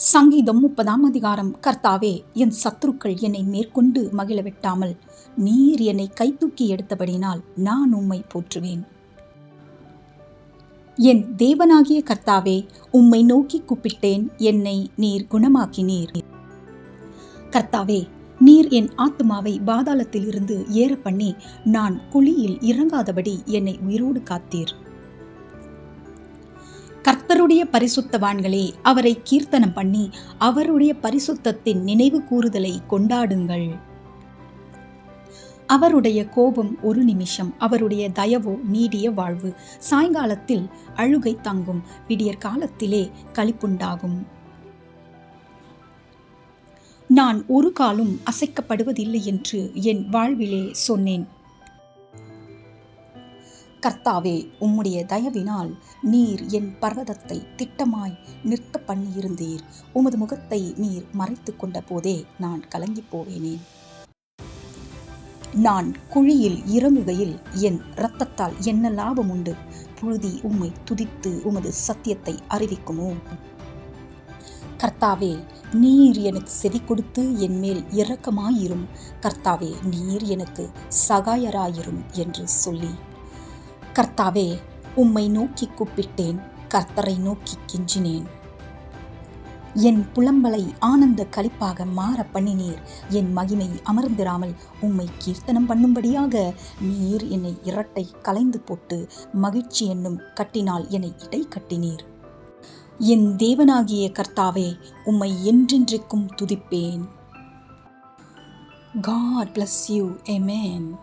சங்கீதம் முப்பதாம் அதிகாரம். கர்த்தாவே என் சத்துருக்கள் என்னை மேற்கொண்டு மகிழவிட்டாமல் நீர் என்னை கைதூக்கி எடுத்தபடினால் நான் உம்மை போற்றுவேன். என் தேவனாகிய கர்த்தாவே உம்மை நோக்கி கூப்பிட்டேன் என்னை நீர் குணமாக்கினீர். கர்த்தாவே நீர் என் ஆத்மாவை பாதாளத்திலிருந்து ஏற பண்ணி நான் குழியில் இறங்காதபடி என்னை உயிரோடு காத்தீர். கர்த்தருடைய பரிசுத்தவான்களே அவரை கீர்த்தனம் பண்ணி அவருடைய பரிசுத்தத்தின் நினைவு கூறுதலை கொண்டாடுங்கள். அவருடைய கோபம் ஒரு நிமிஷம் அவருடைய தயவோ நீடிய வாழ்வு. சாயங்காலத்தில் அழுகை தங்கும் விடியற் காலத்திலே களிப்புண்டாகும். நான் ஒரு காலும் அசைக்கப்படுவதில்லை என்று என் வாழ்விலே சொன்னேன். கர்த்தாவே உம்முடைய தயவினால் நீர் என் பர்வதத்தை திட்டமாய் நிற்க பண்ணியிருந்தீர். உமது முகத்தை நீர் மறைத்து கொண்ட போதே நான் கலங்கிப் போவேனேன் நான் குழியில் இறங்குகையில் என் இரத்தத்தால் என்ன லாபம் உண்டு? புழுதி உம்மை துதித்து உமது சத்தியத்தை அறிவிக்குமோ? கர்த்தாவே நீர் எனக்கு செவி கொடுத்து என் மேல் இரக்கமாயிரும். கர்த்தாவே நீர் எனக்கு சகாயராயிரும் என்று சொல்லி. கர்த்தாவே உம்மை நோக்கி கூப்பிட்டேன் கர்த்தரை நோக்கி கெஞ்சினேன் என் புலம்பலை ஆனந்த களிப்பாக மாற பண்ணினீர் என் மகிமை அமர்ந்திராமல் உம்மை கீர்த்தனம் பண்ணும்படியாக நீர் என்னை இரட்டை கலைந்து போட்டு மகிழ்ச்சி என்னும் கட்டினால் என்னை இடை கட்டினீர் என் தேவனாகிய கர்த்தாவே உம்மை என்றென்றைக்கும் துதிப்பேன் God bless you. Amen.